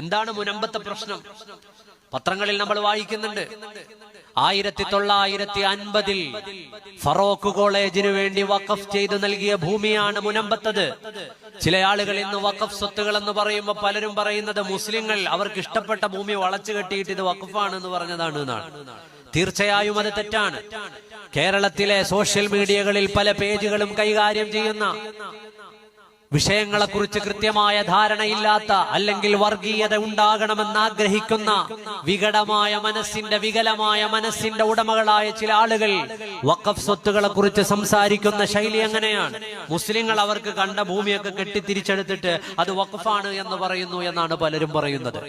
എന്താണ് മുനമ്പത്തെ പ്രശ്നം? പത്രങ്ങളിൽ നമ്മൾ വായിക്കുന്നുണ്ട്. ആയിരത്തി തൊള്ളായിരത്തി അൻപതിൽ ഫറോക്ക് കോളേജിന് വേണ്ടി വഖഫ് ചെയ്തു നൽകിയ ഭൂമിയാണ് മുനമ്പത്തത്. ചില ആളുകൾ ഇന്ന് വഖഫ് സ്വത്തുകൾ എന്ന് പറയുമ്പോൾ പലരും പറയുന്നത് മുസ്ലിങ്ങൾ അവർക്ക് ഇഷ്ടപ്പെട്ട ഭൂമി വളച്ചു കെട്ടിയിട്ട് ഇത് വഖഫാണ് എന്ന് പറഞ്ഞതാണ് എന്നാണ്. തീർച്ചയായും അത് തെറ്റാണ്. കേരളത്തിലെ സോഷ്യൽ മീഡിയകളിൽ പല പേജുകളും കൈകാര്യം ചെയ്യുന്ന വിഷയങ്ങളെക്കുറിച്ച് കൃത്യമായ ധാരണയില്ലാത്ത അല്ലെങ്കിൽ വർഗീയത ഉണ്ടാകണമെന്ന് ആഗ്രഹിക്കുന്ന വികടമായ മനസ്സിന്റെ വികലമായ മനസ്സിന്റെ ഉടമകളായ ചില ആളുകൾ വഖഫ് സ്വത്തുകളെ കുറിച്ച് സംസാരിക്കുന്ന ശൈലി എങ്ങനെയാണ്? മുസ്ലിങ്ങൾ അവർക്ക് കണ്ട ഭൂമിയൊക്കെ കെട്ടി തിരിച്ചെടുത്തിട്ട് അത് വഖഫാണ് എന്ന് പറയുന്നു എന്നാണ് പലരും പറയുന്നത്.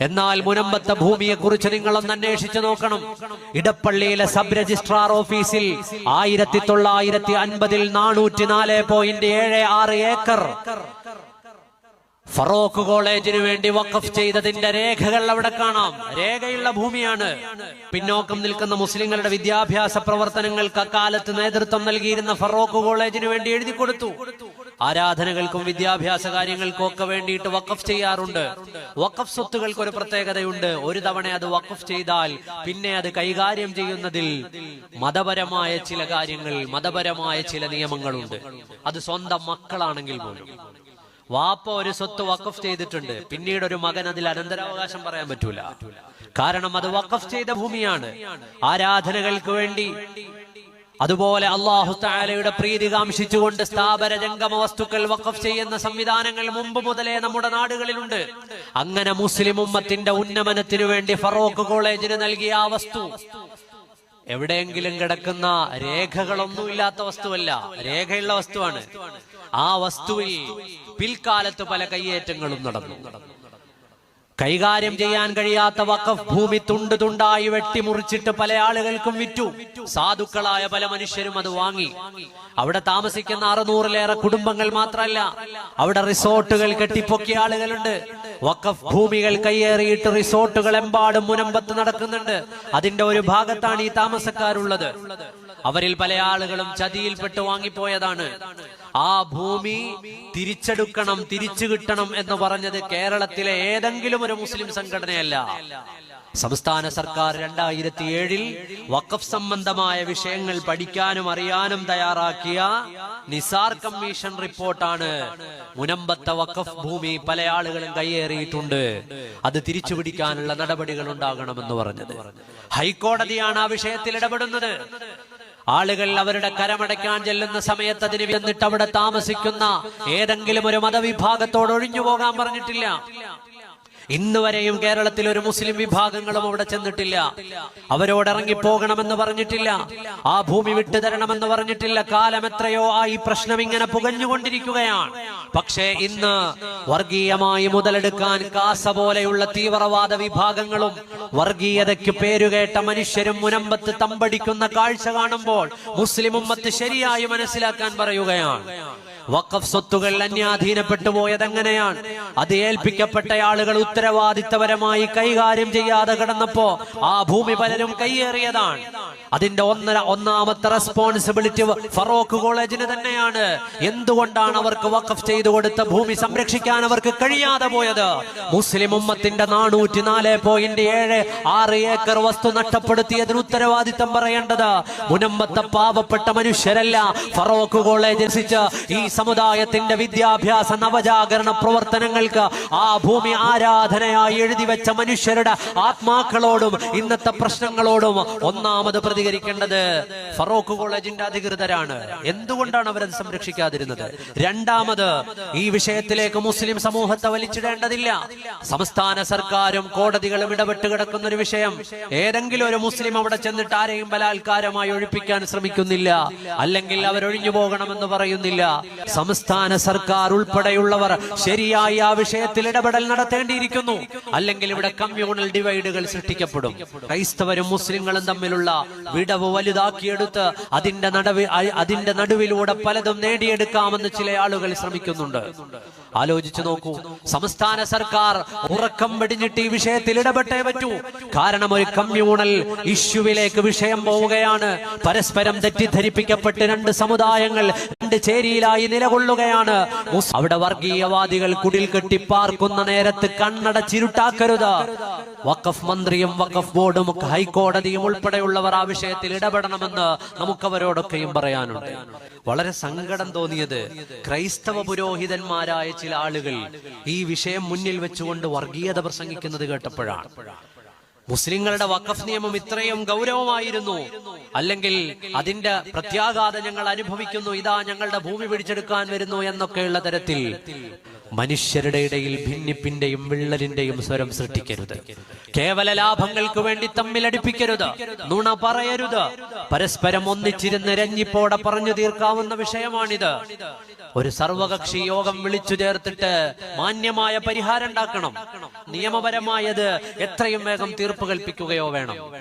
എന്നാൽ മുനമ്പത്തെ ഭൂമിയെ കുറിച്ച് നിങ്ങളൊന്ന് അന്വേഷിച്ചു നോക്കണം. ഇടപ്പള്ളിയിലെ സബ് രജിസ്ട്രാർ ഓഫീസിൽ ആയിരത്തി തൊള്ളായിരത്തി അൻപതിൽ നാനൂറ്റി നാല് പോയിന്റ് ഏഴ് ആറ് ഏക്കർ ഫറോക്ക് കോളേജിന് വേണ്ടി വഖഫ് ചെയ്തതിന്റെ രേഖകൾ അവിടെ കാണാം. രേഖയുള്ള ഭൂമിയാണ്. പിന്നോക്കം നിൽക്കുന്ന മുസ്ലിങ്ങളുടെ വിദ്യാഭ്യാസ പ്രവർത്തനങ്ങൾക്ക് അക്കാലത്ത് നേതൃത്വം നൽകിയിരുന്ന ഫറോക്ക് കോളേജിന് വേണ്ടി എഴുതി കൊടുത്തു. ആരാധനകൾക്കും വിദ്യാഭ്യാസ കാര്യങ്ങൾക്കും ഒക്കെ വേണ്ടിയിട്ട് വക്കഫ് ചെയ്യാറുണ്ട്. വക്കഫ് സ്വത്തുകൾക്ക് ഒരു പ്രത്യേകതയുണ്ട്. ഒരു തവണ അത് വക്കഫ് ചെയ്താൽ പിന്നെ അത് കൈകാര്യം ചെയ്യുന്നതിൽ മതപരമായ ചില കാര്യങ്ങൾ മതപരമായ ചില നിയമങ്ങളുണ്ട്. അത് സ്വന്തം മക്കളാണെങ്കിൽ പോലും. വാപ്പ ഒരു സ്വത്ത് വഖഫ് ചെയ്തിട്ടുണ്ട്. പിന്നീട് ഒരു മകൻ അതിൽ അനന്തരാവകാശം പറയാൻ പറ്റൂല. കാരണം അത് വഖഫ് ചെയ്ത ഭൂമിയാണ്. ആരാധനകൾക്ക് വേണ്ടി അതുപോലെ അള്ളാഹു താലയുടെ പ്രീതി കാംക്ഷിച്ചുകൊണ്ട് സ്ഥാപന ജംഗമ വസ്തുക്കൾ വഖഫ് ചെയ്യുന്ന സംവിധാനങ്ങൾ മുമ്പ് മുതലേ നമ്മുടെ നാടുകളിലുണ്ട്. അങ്ങനെ മുസ്ലിം ഉമ്മത്തിന്റെ ഉന്നമനത്തിനു വേണ്ടി ഫറോക്ക് കോളേജിന് നൽകിയ ആ വസ്തു എവിടെയെങ്കിലും കിടക്കുന്ന രേഖകളൊന്നും ഇല്ലാത്ത വസ്തുവല്ല രേഖയുള്ള വസ്തുവാണ്. ആ വസ്തുവിൽ പിൽക്കാലത്ത് പല കയ്യേറ്റങ്ങളും നടന്നു. കൈകാര്യം ചെയ്യാൻ കഴിയാത്ത വഖഫ് ഭൂമി തുണ്ട് തുണ്ടായി വെട്ടിമുറിച്ചിട്ട് പല ആളുകൾക്കും വിറ്റു. സാധുക്കളായ പല മനുഷ്യരും അത് വാങ്ങി. അവിടെ താമസിക്കുന്ന അറുന്നൂറിലേറെ കുടുംബങ്ങൾ മാത്രമല്ല അവിടെ റിസോർട്ടുകൾ കെട്ടിപ്പൊക്കിയ ആളുകളുണ്ട്. വഖഫ് ഭൂമികൾ കയ്യേറിയിട്ട് റിസോർട്ടുകൾ എമ്പാടും മുനമ്പത്ത് നടക്കുന്നുണ്ട്. അതിന്റെ ഒരു ഭാഗത്താണ് ഈ താമസക്കാരുള്ളത്. അവരിൽ പല ആളുകളും ചതിയിൽപ്പെട്ട് വാങ്ങിപ്പോയതാണ്. ആ ഭൂമി തിരിച്ചെടുക്കണം തിരിച്ചു കിട്ടണം എന്ന് പറഞ്ഞത് കേരളത്തിലെ ഏതെങ്കിലും ഒരു മുസ്ലിം സംഘടനയല്ല. സംസ്ഥാന സർക്കാർ രണ്ടായിരത്തി ഏഴിൽ വഖഫ് സംബന്ധമായ വിഷയങ്ങൾ പഠിക്കാനും അറിയാനും തയ്യാറാക്കിയ നിസാർ കമ്മീഷൻ റിപ്പോർട്ടാണ് മുനമ്പത്തെ വഖഫ് ഭൂമി പല ആളുകളും കയ്യേറിയിട്ടുണ്ട്. അത് തിരിച്ചു പിടിക്കാനുള്ള നടപടികൾ ഉണ്ടാകണമെന്ന് പറഞ്ഞത്. ഹൈക്കോടതിയാണ് ആ വിഷയത്തിൽ ഇടപെടുന്നത്. ആളുകൾ അവരുടെ കരമടയ്ക്കാൻ ചെല്ലുന്ന സമയത്ത് അതിന് വന്നിട്ട് അവിടെ താമസിക്കുന്ന ഏതെങ്കിലും ഒരു മതവിഭാഗത്തോട് ഒഴിഞ്ഞു പോകാൻ പറഞ്ഞിട്ടില്ല. ഇന്ന് വരെയും കേരളത്തിൽ ഒരു മുസ്ലിം വിഭാഗങ്ങളും അവിടെ ചെന്നിട്ടില്ല. അവരോട് ഇറങ്ങിപ്പോകണമെന്ന് പറഞ്ഞിട്ടില്ല. ആ ഭൂമി വിട്ടു തരണമെന്ന് പറഞ്ഞിട്ടില്ല. കാലം എത്രയോ ആ ഈ പ്രശ്നം ഇങ്ങനെ പുകഞ്ഞുകൊണ്ടിരിക്കുകയാണ്. പക്ഷേ ഇന്ന് വർഗീയമായി മുതലെടുക്കാൻ കാസ പോലെയുള്ള തീവ്രവാദ വിഭാഗങ്ങളും വർഗീയതയ്ക്ക് പേരുകേട്ട മനുഷ്യരും മുനമ്പത്ത് തമ്പടിക്കുന്ന കാഴ്ച കാണുമ്പോൾ മുസ്ലിം ഉമ്മത്ത് ശരിയായി മനസ്സിലാക്കാൻ പറയുകയാണ്. വഖഫ് സ്വത്തുകൾ അന്യാധീനപ്പെട്ടു പോയത് എങ്ങനെയാണ് അത് ഏൽപ്പിക്കപ്പെട്ട ആളുകൾ ഉത്തരവാദിത്തപരമായി കൈകാര്യം ചെയ്യാതെ കിടന്നപ്പോ ആ ഭൂമി പലരും കൈയേറിയതാണ് അതിന്റെ ഒന്നര ഒന്നാമത്തെ റെസ്പോൺസിബിലിറ്റി ഫറോക്ക് കോളേജിന് തന്നെയാണ്. എന്തുകൊണ്ടാണ് അവർക്ക് വഖഫ് ചെയ്തു കൊടുത്ത ഭൂമി സംരക്ഷിക്കാൻ അവർക്ക് കഴിയാതെ പോയത്? മുസ്ലിം ഉമ്മത്തിന്റെ നാനൂറ്റി നാല് പോയിന്റ് ഏഴ് ആറ് ഏക്കർ വസ്തു നഷ്ടപ്പെടുത്തിയതിന് ഉത്തരവാദിത്തം പറയേണ്ടത് മുനമ്പത്തെ പാവപ്പെട്ട മനുഷ്യരല്ല. ഫറോക്ക് കോളേജ് ഈ സമുദായത്തിന്റെ വിദ്യാഭ്യാസ നവജാഗരണ പ്രവർത്തനങ്ങൾക്ക് ആ ഭൂമി ആരാധനയായി എഴുതി വെച്ച മനുഷ്യരുടെ ആത്മാക്കളോടും ഇന്നത്തെ പ്രശ്നങ്ങളോടും ഒന്നാമത് പ്രതികരിക്കേണ്ടത് ഫറോക്ക് കോളേജിന്റെ അധികൃതരാണ്. എന്തുകൊണ്ടാണ് അവരത് സംരക്ഷിക്കാതിരുന്നത്? രണ്ടാമത് ഈ വിഷയത്തിലേക്ക് മുസ്ലിം സമൂഹത്തെ വലിച്ചിടേണ്ടതില്ല. സംസ്ഥാന സർക്കാരും കോടതികളും ഇടപെട്ട് കിടക്കുന്ന ഒരു വിഷയം. ഏതെങ്കിലും ഒരു മുസ്ലിം അവിടെ ചെന്നിട്ട് ആരെയും ബലാത്കാരമായി ഒഴിപ്പിക്കാൻ ശ്രമിക്കുന്നില്ല. അല്ലെങ്കിൽ അവരൊഴിഞ്ഞു പോകണമെന്ന് പറയുന്നില്ല. സംസ്ഥാന സർക്കാർ ഉൾപ്പെടെയുള്ളവർ ശരിയായി ആ വിഷയത്തിൽ ഇടപെടൽ നടത്തേണ്ടിയിരിക്കുന്നു. അല്ലെങ്കിൽ ഇവിടെ കമ്മ്യൂണൽ ഡിവൈഡുകൾ സൃഷ്ടിക്കപ്പെടും. ക്രൈസ്തവരും മുസ്ലിങ്ങളും തമ്മിലുള്ള വിടവ് വലുതാക്കിയെടുത്ത് അതിന്റെ നടുവിൽ അതിന്റെ നടുവിലൂടെ പലതും നേടിയെടുക്കാമെന്ന് ചില ആളുകൾ ശ്രമിക്കുന്നുണ്ട്. ആലോചിച്ചു നോക്കൂ. സംസ്ഥാന സർക്കാർ ഉറക്കം വെടിഞ്ഞിട്ട് ഈ വിഷയത്തിൽ ഇടപെട്ടേ പറ്റൂ. കാരണം ഒരു കമ്മ്യൂണൽ ഇഷ്യൂവിലേക്ക് വിഷയം പോവുകയാണ്. പരസ്പരം തെറ്റിദ്ധരിപ്പിക്കപ്പെട്ട് രണ്ട് സമുദായങ്ങൾ രണ്ട് ചേരിയിലായി നിലകൊള്ളുകയാണ്. അവിടെ വർഗീയവാദികൾ കുടിൽ കെട്ടി പാർക്കുന്ന നേരത്ത് കണ്ണടച്ചിരുട്ടാക്കരുത്. വഖഫ് മന്ത്രിയും വഖഫ് ബോർഡും ഹൈക്കോടതിയും ഉൾപ്പെടെയുള്ളവർ ആ വിഷയത്തിൽ ഇടപെടണമെന്ന് നമുക്കവരോടൊക്കെയും പറയാനുണ്ട്. വളരെ സങ്കടം തോന്നിയത് ക്രൈസ്തവ പുരോഹിതന്മാരായ ചില ആളുകൾ ഈ വിഷയം മുന്നിൽ വെച്ചുകൊണ്ട് വർഗീയത പ്രസംഗിക്കുന്നത് കേട്ടപ്പോഴാണ്. മുസ്ലിങ്ങളുടെ വഖഫ് നിയമം ഇത്രയും ഗൗരവമായിരുന്നു. അല്ലെങ്കിൽ അതിന്റെ പ്രത്യാഘാതം ഞങ്ങൾ അനുഭവിക്കുന്നു. ഇതാ ഞങ്ങളുടെ ഭൂമി പിടിച്ചെടുക്കാൻ വരുന്നു എന്നൊക്കെയുള്ള തരത്തിൽ മനുഷ്യരുടെ ഇടയിൽ ഭിന്നിപ്പിന്റെയും വിള്ളലിന്റെയും സ്വരം സൃഷ്ടിക്കരുത്. കേവല ലാഭങ്ങൾക്ക് വേണ്ടി തമ്മിലടിപ്പിക്കരുത് നുണ പറയരുത്. പരസ്പരം ഒന്നിച്ചിരുന്ന് രഞ്ഞിപ്പോടെ പറഞ്ഞു തീർക്കാവുന്ന വിഷയമാണിത്. ഒരു സർവകക്ഷി യോഗം വിളിച്ചു ചേർത്തിട്ട് മാന്യമായ പരിഹാരം ഉണ്ടാക്കണം. നിയമപരമായത് എത്രയും വേഗം തീർപ്പ് കൽപ്പിക്കുകയോ വേണം.